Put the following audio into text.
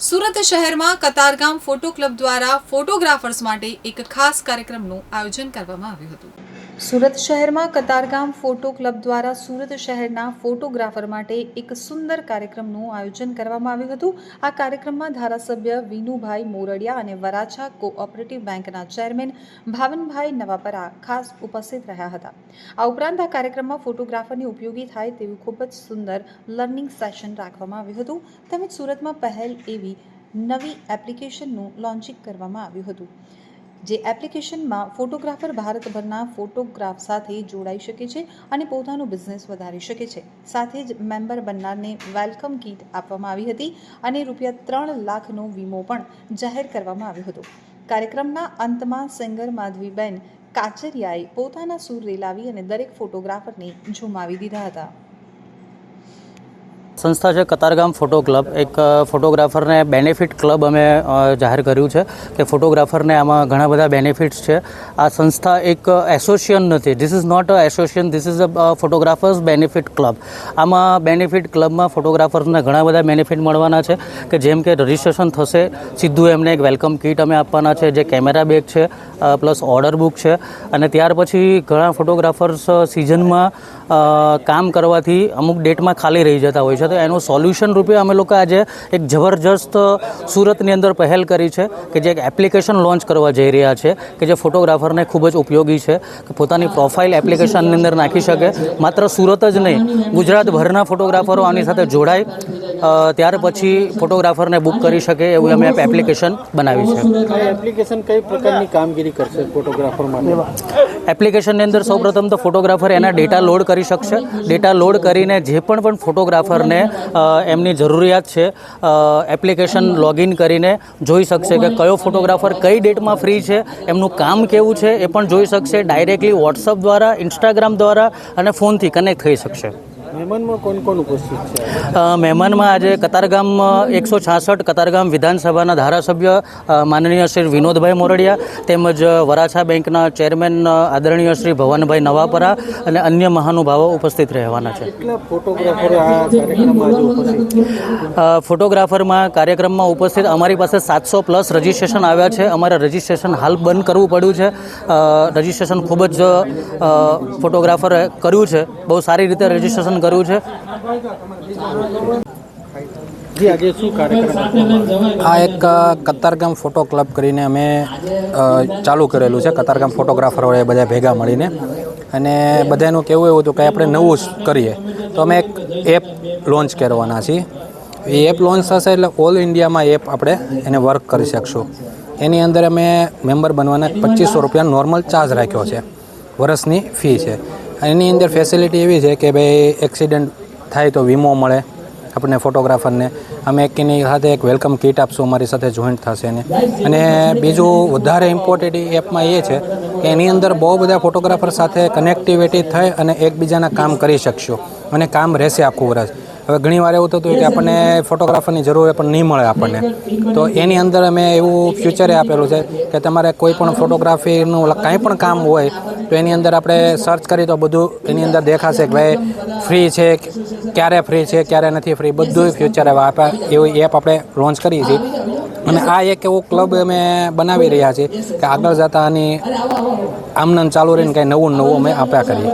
સુરત શહેરમાં Katargam photo club દ્વારા photographers માટે એક ખાસ કાર્યક્રમનું આયોજન કરવામાં આવ્યું હતું. સુરત શહેરમાં કતારગામ ફોટો ક્લબ દ્વારા સુરત શહેરના ફોટોગ્રાફર માટે એક સુંદર કાર્યક્રમનું આયોજન કરવામાં આવ્યું હતું. આ કાર્યક્રમમાં ધારાસભ્ય વિનુભાઈ મોરડિયા અને વરાછા કોઓપરેટિવ બેંકના ચેરમેન ભાવનભાઈ નવાપરા ખાસ ઉપસ્થિત રહ્યા હતા. આ ઉપરાંત આ કાર્યક્રમમાં ફોટોગ્રાફરને ઉપયોગી થાય તેવું ખૂબ જ સુંદર લર્નિંગ સેશન રાખવામાં આવ્યું હતું. તેમજ સુરતમાં પહેલ એવી નવી એપ્લિકેશનનું લોન્ચિંગ કરવામાં આવ્યું હતું. જે એપ્લિકેશનમાં ફોટોગ્રાફર ભારતભરના ફોટોગ્રાફ સાથે જોડાઈ શકે છે અને પોતાનો બિઝનેસ વધારી શકે છે. સાથે જ મેમ્બર બનનારને વેલકમ કીટ આપવામાં આવી હતી અને રૂપિયા ત્રણ લાખનો વીમો પણ જાહેર કરવામાં આવ્યો હતો. કાર્યક્રમના અંતમાં સિંગર માધવીબેન કાચરિયાએ પોતાના સૂર રેલાવી અને દરેક ફોટોગ્રાફરને ઝુમાવી દીધા હતા. સંસ્થા છે કતારગામ ફોટો ક્લબ. એક ફોટોગ્રાફરને બેનિફિટ ક્લબ અમે જાહેર કર્યું છે કે ફોટોગ્રાફરને આમાં ઘણા બધા બેનિફિટ્સ છે. આ સંસ્થા એક એસોસિએશન નથી. This is not a association this is a, photographers benefit club. આમાં બેનિફિટ ક્લબમાં ફોટોગ્રાફર્સને ઘણા બધા બેનિફિટ મળવાના છે કે જેમ કે રજિસ્ટ્રેશન થશે, સીધું એમને એક વેલકમ કીટ અમે આપવાના છે. જે કેમેરા બેગ છે પ્લસ ઓર્ડર બુક છે. અને ત્યાર પછી ઘણા ફોટોગ્રાફર્સ સિઝનમાં કામ કરવાથી અમુક ડેટમાં ખાલી રહી જતા હોય છે. તો એનું સોલ્યુશન રૂપે અમે લોકો આજે એક જબરજસ્ત સુરતની અંદર પહેલ કરી છે કે જે એક એપ્લિકેશન લોન્ચ કરવા જઈ રહ્યા છે, કે જે ફોટોગ્રાફરને ખૂબ જ ઉપયોગી છે, કે પોતાની પ્રોફાઇલ એપ્લિકેશનની અંદર નાખી શકે. માત્ર સુરત જ નહીં, ગુજરાતભરના ફોટોગ્રાફરો આની સાથે જોડાય. ત્યાર પછી ફોટોગ્રાફરને બુક કરી શકે એવું અમે એપ્લિકેશન બનાવી છે. એપ્લિકેશન કઈ પ્રકારની કામગીરી કરશે ફોટોગ્રાફર માટે? એપ્લિકેશનની અંદર સૌપ્રથમ તો ફોટોગ્રાફર એના ડેટા લોડ કરી શકશે. ડેટા લોડ કરીને જે પણ પણ ફોટોગ્રાફરને એમની જરૂરિયાત છે એપ્લિકેશન લોગિન કરીને જોઈ શકશે કે કયો ફોટોગ્રાફર કઈ ડેટમાં ફ્રી છે એમનું કામ કેવું છે એ પણ જોઈ શકશે. ડાયરેક્ટલી વોટ્સઅપ દ્વારા ઇન્સ્ટાગ્રામ દ્વારા અને ફોનથી કનેક્ટ થઈ શકશે. મહેમાનમાં કોણ કોણ ઉપસ્થિત છે? મહેમાનમાં આજે કતારગામ એકસો છાસઠ કતારગામ વિધાનસભાના ધારાસભ્ય માનનીય શ્રી વિનોદભાઈ મોરડિયા તેમજ વરાછા બેંકના ચેરમેન આદરણીય શ્રી ભવનભાઈ નવાપરા અને અન્ય મહાનુભાવો ઉપસ્થિત રહેવાના છે. ફોટોગ્રાફરમાં કાર્યક્રમમાં ઉપસ્થિત અમારી પાસે સાતસો પ્લસ રજિસ્ટ્રેશન આવ્યા છે. અમારે રજિસ્ટ્રેશન હાલ બંધ કરવું પડ્યું છે. રજિસ્ટ્રેશન ખૂબ જ ફોટોગ્રાફરે કર્યું છે. બહુ સારી રીતે રજિસ્ટ્રેશન કર્યું છે? આ એક કતારગામ ફોટો ક્લબ કરીને અમે ચાલુ કરેલું છે. કતારગામ ફોટોગ્રાફરોએ બધા ભેગા મળીને. અને બધાનું કેવું એવું હતું કે આપણે નવું જ કરીએ. તો અમે એક એપ લોન્ચ કરવાના છીએ. એ એપ લોન્ચ થશે એટલે ઓલ ઇન્ડિયામાં એપ આપણે એને વર્ક કરી શકશું. એની અંદર અમે મેમ્બર બનવાના પચીસો રૂપિયા નોર્મલ ચાર્જ રાખ્યો છે. વર્ષની ફી છે. એની અંદર ફેસિલિટી એવી છે કે ભાઈ એક્સિડન્ટ થાય તો વીમો મળે આપણને ફોટોગ્રાફરને અમે એક એની સાથે એક વેલકમ કિટ આપશું, અમારી સાથે જોઈન્ટ થશે એને. અને બીજું વધારે ઇમ્પોર્ટન્ટ એપમાં એ છે કે એની અંદર બહુ બધા ફોટોગ્રાફર સાથે કનેક્ટિવિટી થઈ અને એકબીજાના કામ કરી શકશો. અને કામ રહેશે આખું વર્ષ. હવે ઘણી વાર એવું થતું કે આપણને ફોટોગ્રાફરની જરૂર પણ નહીં મળે આપણને. તો એની અંદર અમે એવું ફ્યુચરે આપેલું છે કે તમારે કોઈ પણ ફોટોગ્રાફીનું કાંઈ પણ કામ હોય તો એની અંદર આપણે સર્ચ કરી તો બધું એની અંદર દેખાશે કે ભાઈ ફ્રી છે ક્યારે ફ્રી છે ક્યારે નથી ફ્રી બધું ફ્યુચર હવે આપે એવી એપ આપણે લોન્ચ કરી છીએ. અને આ એક એવો ક્લબ અમે બનાવી રહ્યા છીએ કે આગળ જતાં આની આમનન ચાલુ રહીને કંઈ નવું નવું અમે આપ્યા કરીએ.